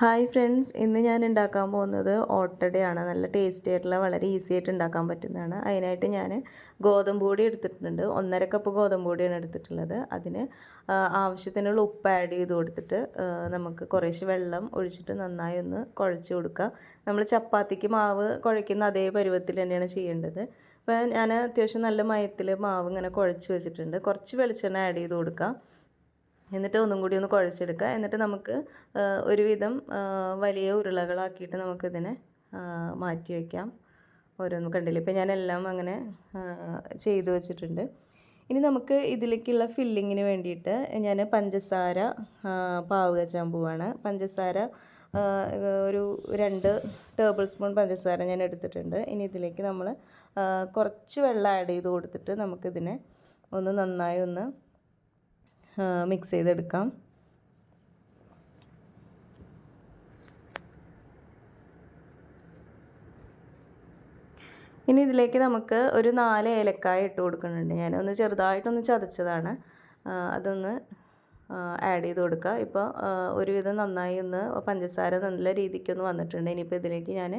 Hi friends ഇന്ന് ഞാൻ ഉണ്ടാക്കാൻ പോകുന്നത് ഓട്ടടയാണ്. നല്ല ടേസ്റ്റി ആയിട്ടുള്ള വളരെ ഈസി ആയിട്ട് ഉണ്ടാക്കാൻ പറ്റുന്നതാണ്. അതിനായിട്ട് ഞാൻ ഗോതമ്പ് പൊടി എടുത്തിട്ടുണ്ട്. ഒന്നര കപ്പ് ഗോതമ്പ് പൊടിയാണ് എടുത്തിട്ടുള്ളത്. അതിന് ആവശ്യത്തിനുള്ള ഉപ്പ് ആഡ് ചെയ്ത് കൊടുത്തിട്ട് നമുക്ക് കുറേശ്ശെ വെള്ളം ഒഴിച്ചിട്ട് നന്നായി ഒന്ന് കുഴച്ച് കൊടുക്കുക. നമ്മൾ ചപ്പാത്തിക്ക് മാവ് കുഴയ്ക്കുന്ന അതേ പരുവത്തിൽ തന്നെയാണ് ചെയ്യേണ്ടത്. അപ്പോൾ ഞാൻ അത്യാവശ്യം നല്ല മയത്തിൽ മാവ് ഇങ്ങനെ കുഴച്ച് വെച്ചിട്ടുണ്ട്. കുറച്ച് വെളിച്ചെണ്ണ ആഡ് ചെയ്ത് കൊടുക്കുക. എന്നിട്ട് ഒന്നും കൂടി ഒന്ന് കുഴച്ചെടുക്കുക. എന്നിട്ട് നമുക്ക് ഒരുവിധം വലിയ ഉരുളകളാക്കിയിട്ട് നമുക്കിതിനെ മാറ്റി വയ്ക്കാം ഓരോന്ന് കണ്ടില്ല? ഇപ്പം ഞാനെല്ലാം അങ്ങനെ ചെയ്ത് വെച്ചിട്ടുണ്ട്. ഇനി നമുക്ക് ഇതിലേക്കുള്ള ഫില്ലിങ്ങിന് വേണ്ടിയിട്ട് ഞാൻ പഞ്ചസാര പാവ് കച്ചാൻ പോവാണ് പഞ്ചസാര ഒരു രണ്ട് ടേബിൾ സ്പൂൺ പഞ്ചസാര ഞാൻ എടുത്തിട്ടുണ്ട്. ഇനി ഇതിലേക്ക് നമ്മൾ കുറച്ച് വെള്ളം ആഡ് ചെയ്ത് കൊടുത്തിട്ട് നമുക്കിതിനെ ഒന്ന് നന്നായി ഒന്ന് മിക്സ് ചെയ്തെടുക്കാം. ഇനി ഇതിലേക്ക് നമുക്ക് ഒരു നാല് ഏലക്കായ ഇട്ട് കൊടുക്കുന്നുണ്ട്. ഞാൻ ഒന്ന് ചെറുതായിട്ടൊന്ന് ചതച്ചതാണ്. അതൊന്ന് ആഡ് ചെയ്ത് കൊടുക്കുക. ഇപ്പോൾ ഒരുവിധം നന്നായി ഒന്ന് പഞ്ചസാര നല്ല രീതിക്കൊന്ന് വന്നിട്ടുണ്ട്. ഇനിയിപ്പോൾ ഇതിലേക്ക് ഞാൻ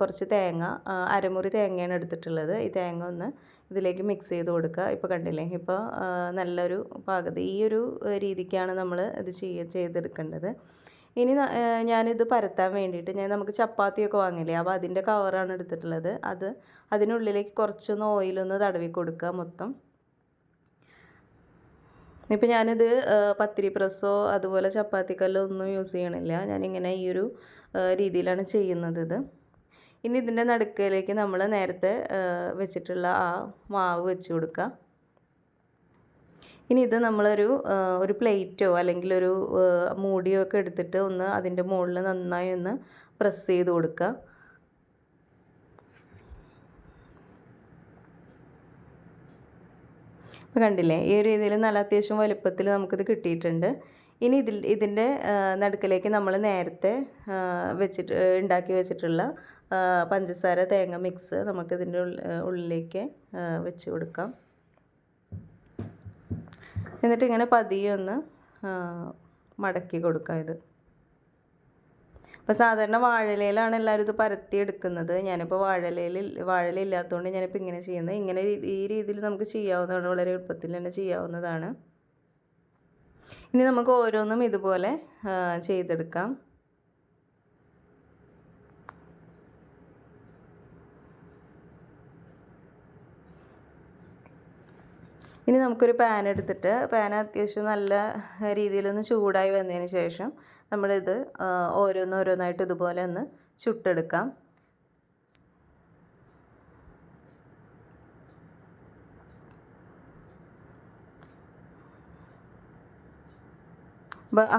കുറച്ച് തേങ്ങ അരമുറി തേങ്ങയാണ് എടുത്തിട്ടുള്ളത്. ഈ തേങ്ങ ഒന്ന് ഇതിലേക്ക് മിക്സ് ചെയ്ത് കൊടുക്കുക. ഇപ്പോൾ കണ്ടില്ലേ? ഇപ്പോൾ നല്ലൊരു പാകത ഈ ഒരു രീതിക്കാണ് നമ്മൾ ഇത് ചെയ്യ ചെയ്തെടുക്കേണ്ടത്. ഇനി ഞാനിത് പരത്താൻ വേണ്ടിയിട്ട് ഞാൻ നമുക്ക് ചപ്പാത്തിയൊക്കെ വാങ്ങില്ലേ? അപ്പോൾ അതിന്റെ കവറാണ് എടുത്തിട്ടുള്ളത്. അത് അതിനുള്ളിലേക്ക് കുറച്ചൊന്ന് ഓയിലൊന്ന് തടവി കൊടുക്കുക മൊത്തം. ഇപ്പം ഞാനിത് പത്തിരി പ്രസ്സോ അതുപോലെ ചപ്പാത്തിക്കല്ലോ ഒന്നും യൂസ് ചെയ്യണില്ല. ഞാനിങ്ങനെ ഈ ഒരു രീതിയിലാണ് ചെയ്യുന്നത് ഇത്. ഇനി ഇതിന്റെ നടുക്കിലേക്ക് നമ്മൾ നേരത്തെ വെച്ചിട്ടുള്ള ആ മാവ് വെച്ച് കൊടുക്കുക. ഇനി ഇത് നമ്മളൊരു ഒരു പ്ലേറ്റോ അല്ലെങ്കിൽ ഒരു മൂടിയോ ഒക്കെ എടുത്തിട്ട് ഒന്ന് അതിന്റെ മുകളിൽ നന്നായി ഒന്ന് പ്രസ് ചെയ്ത് കൊടുക്കുക. ഇപ്പോൾ കണ്ടില്ലേ? ഈ ഒരു രീതിയിൽ നല്ല അത്യാവശ്യം വലുപ്പത്തിൽ നമുക്കിത് കിട്ടിയിട്ടുണ്ട്. ഇനി ഇതിൽ ഇതിന്റെ നടുക്കിലേക്ക് നമ്മൾ നേരത്തെ വെച്ചിട്ട് ഉണ്ടാക്കി വെച്ചിട്ടുള്ള പഞ്ചസാര തേങ്ങ മിക്സ് നമുക്കിതിന്റെ ഉള്ളിലേക്ക് വെച്ച് കൊടുക്കാം. എന്നിട്ട് ഇങ്ങനെ പതിയെ ഒന്ന് മടക്കി കൊടുക്കാം ഇത്. അപ്പോൾ സാധാരണ വാഴയിലയിലാണ് എല്ലാവരും ഇത് പരത്തി എടുക്കുന്നത് ഞാനിപ്പോൾ വാഴയിലയിൽ വാഴയില ഇല്ലാത്തതുകൊണ്ട് ഞാനിപ്പോൾ ഇങ്ങനെ ചെയ്യുന്നത് ഇങ്ങനെ ഈ രീതിയിൽ നമുക്ക് ചെയ്യാവുന്നതാണ് വളരെ എളുപ്പത്തിൽ തന്നെ ചെയ്യാവുന്നതാണ്. ഇനി നമുക്ക് ഓരോന്നും ഇതുപോലെ ചെയ്തെടുക്കാം. ഇനി നമുക്കൊരു പാൻ എടുത്തിട്ട് പാൻ അത്യാവശ്യം നല്ല രീതിയിലൊന്ന് ചൂടായി വന്നതിന് ശേഷം നമ്മളിത് ഓരോന്നോരോന്നായിട്ട് ഇതുപോലെ ഒന്ന് ചുട്ടെടുക്കാം.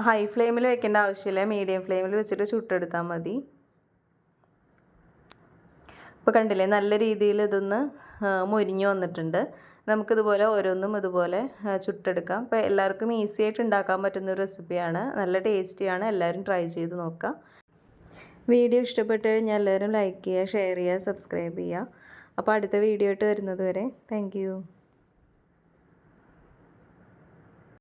ഹൈ ഫ്ലെയിമിൽ വെക്കേണ്ട ആവശ്യമില്ല. മീഡിയം ഫ്ലെയിമിൽ വെച്ചിട്ട് ചുട്ടെടുത്താൽ മതി. ഇപ്പോൾ കണ്ടില്ലേ നല്ല രീതിയിൽ ഇതൊന്ന് മുരിഞ്ഞു വന്നിട്ടുണ്ട്. നമുക്കിതുപോലെ ഓരോന്നും ഇതുപോലെ ചുട്ടെടുക്കാം. അപ്പോൾ എല്ലാവർക്കും ഈസി ആയിട്ട് ഉണ്ടാക്കാൻ പറ്റുന്ന ഒരു റെസിപ്പിയാണ്. നല്ല ടേസ്റ്റിയാണ്. എല്ലാവരും ട്രൈ ചെയ്ത് നോക്കുക വീഡിയോ ഇഷ്ടപ്പെട്ട് കഴിഞ്ഞാൽ എല്ലാവരും ലൈക്ക് ചെയ്യുക ഷെയർ ചെയ്യുക സബ്സ്ക്രൈബ് ചെയ്യുക. അപ്പോൾ അടുത്ത വീഡിയോ ആയിട്ട് വരുന്നത് വരെ താങ്ക്